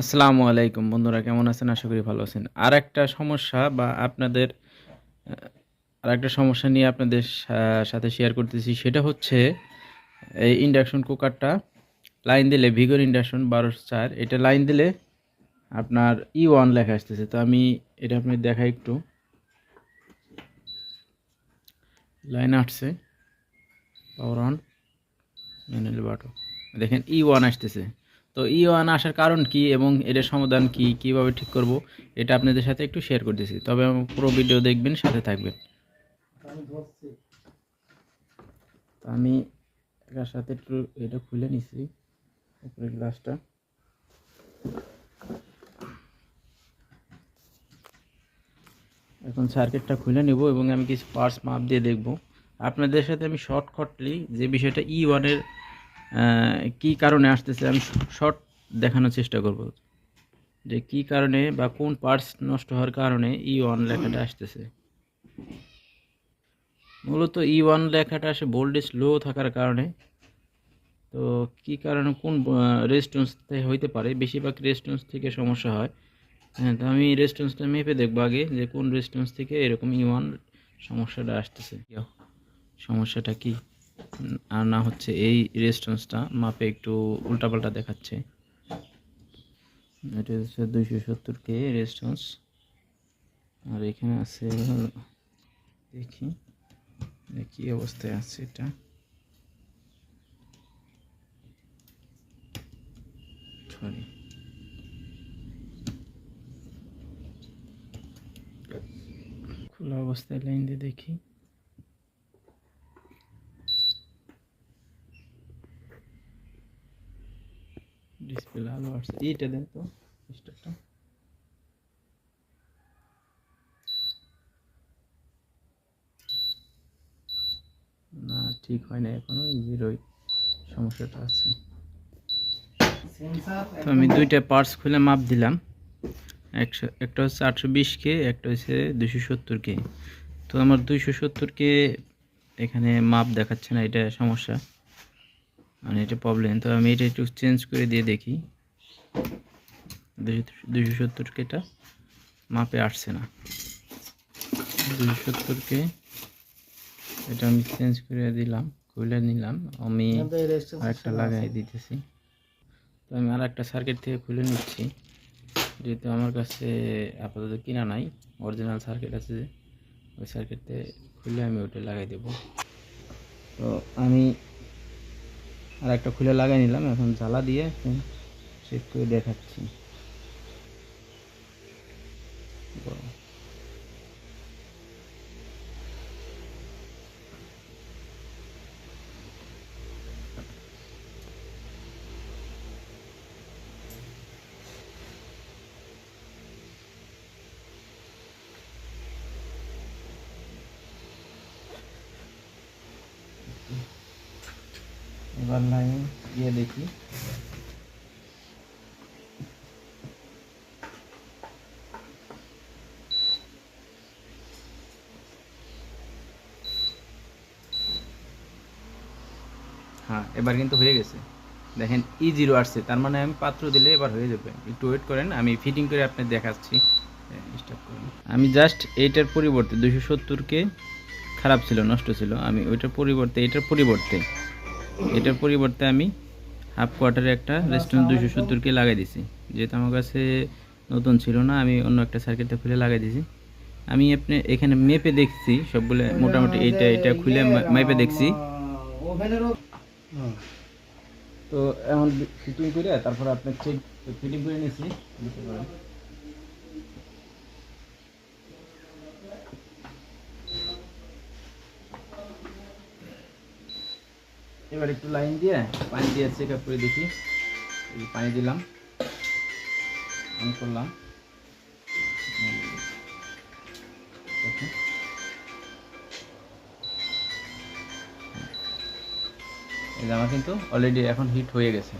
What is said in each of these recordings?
আসসালামু আলাইকুম বন্ধুরা, কেমন আছেন? আশা করি ভালো আছেন। আর একটা সমস্যা বা আপনাদের আর একটা সমস্যা নিয়ে আপনাদের সাথে শেয়ার করতেছি, সেটা হচ্ছে এই ইন্ডাকশন কুকারটা লাইন দিলে ভিগর ইন্ডাকশন বারোশো চার, এটা লাইন দিলে আপনার ই ওয়ান লেখা আসতেছে। তো আমি এটা আপনি দেখাই একটু। লাইন আসছে। পাওয়ার অন বাটো দেখেন ই ওয়ান আসতেছে। তো ই ওয়ান আসার কারণ কি এবং এটার সমাধান কি, কীভাবে ঠিক করব, এটা আপনাদের সাথে একটু শেয়ার করতেছি। তবে পুরো ভিডিও দেখবেন, সাথে থাকবেন। আমি এটার সাথে একটু এটা খুলে নিছি, উপরের গ্লাসটা এখন সার্কিটটা খুলে নেব এবং আমি কিছু পার্টস মাপ দিয়ে দেখব। আপনাদের সাথে আমি শর্টকাটলি যে বিষয়টা ই ওয়ানের কী কারণে আসতেছে? আমি শর্ট দেখানোর চেষ্টা করব। যে কী কারণে বা কোন পার্টস নষ্ট হওয়ার কারণে ই ওয়ান লেখাটা আসতেছে? মূলত ই ওয়ান লেখাটা আসে ভোল্টেজ লো থাকার কারণে। তো কী কারণে, কোন রেস্টুরেন্স হইতে পারে? বেশিরভাগ রেস্টুরেন্স থেকে সমস্যা হয়। হ্যাঁ তো আমি রেস্টুরেন্সটা মেপে দেখব আগে যে কোন রেস্টুরেন্স থেকে এরকম ই ওয়ান সমস্যাটা আসতেছে। সমস্যাটা কি? আর না হচ্ছে এই রেস্টুরেন্সটা মাপে একটু উল্টাপাল্টা দেখাচ্ছে। এটা হচ্ছে দুইশো সত্তর কে রেস্টুরেন্স আর এখানে আছে, দেখি কি অবস্থায় আছে এটা? সরি খোলা অবস্থায় লাইন দিয়ে দেখি। ডিসপ্লে আলো আসছে এইটা দেন তো স্টারটা না ঠিক হয় না এখনও জিরোই সমস্যাটা আছে। তো আমি দুইটা পার্টস খুলে মাপ দিলাম। একশো একটা হচ্ছে আটশো বিশ কে একটা হচ্ছে দুশো সত্তর কে। তো আমার দুইশো সত্তর কে এখানে মাপ দেখাচ্ছে না এটা সমস্যা। মানে এটা প্রবলেম তো আমি এটা একটু চেঞ্জ করে দিয়ে দেখি। দুশো সত্তরকে এটা মাপে আসছে না। দুশো সত্তরকে এটা আমি চেঞ্জ করে দিলাম খুলে নিলাম। আমি আরেকটা লাগাই দিতেছি। তো আমি আর একটা সার্কিট থেকে খুলে নিচ্ছি। যেহেতু আমার কাছে আপাতত কিনা নাই অরিজিনাল সার্কিট আছে যে ওই সার্কিটে খুলে আমি ওটা লাগাই দেব। তো আমি আর একটা খুলে লাগাই নিলাম এখন জ্বালা দিয়ে চেক করে দেখাচ্ছি। এবার লাইন দিয়ে দেখি। হ্যাঁ এবার কিন্তু হয়ে গেছে। দেখেন ই জিরো আসছে, তার মানে আমি পাত্র দিলে এবার হয়ে যাবে। একটু ওয়েট করেন, আমি ফিটিং করে আপনি দেখাচ্ছি। করুন। আমি জাস্ট এইটার পরিবর্তে দুশো সত্তরকে খারাপ ছিল, নষ্ট ছিল, আমি ওইটার পরিবর্তে এটার পরিবর্তে এটার পরিবর্তে আমি হাফ কোয়ার্টারে একটা রেস্টুরেন্ট দুশো সত্তরকে লাগাই দিছি। যেহেতু আমার কাছে নতুন ছিল না, আমি অন্য একটা সার্কিটটা খুলে লাগাই দিছি। আমি আপনি এখানে মেপে দেখছি, সবগুলো মোটামুটি এইটা এটা খুলে মেপে দেখছি। তো এখন ফিটিং করে, তারপর আপনি চেক ফিটিং করে নিয়েছি এবার একটু লাইন দিয়ে পানি দিয়ে চেক আপ করে দেখি। পানি দিলাম। অন করলাম। এই আমার কিন্তু অলরেডি এখন হিট হয়ে গেছে।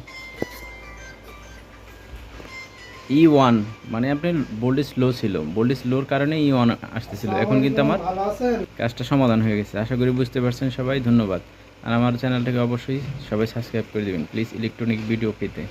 ই ওয়ান মানে আপনি ভোল্টেজ লো ছিল। ভোল্টেজ লোর কারণে ই ওয়ান আসতেছিল। এখন কিন্তু আমার কাজটা সমাধান হয়ে গেছে। আশা করি বুঝতে পারছেন সবাই। ধন্যবাদ। আর আমার চ্যানেলটাকে অবশ্যই সবাই সাবস্ক্রাইব করে দেবেন। প্লিজ ইলেকট্রনিক ভিডিও পেতে।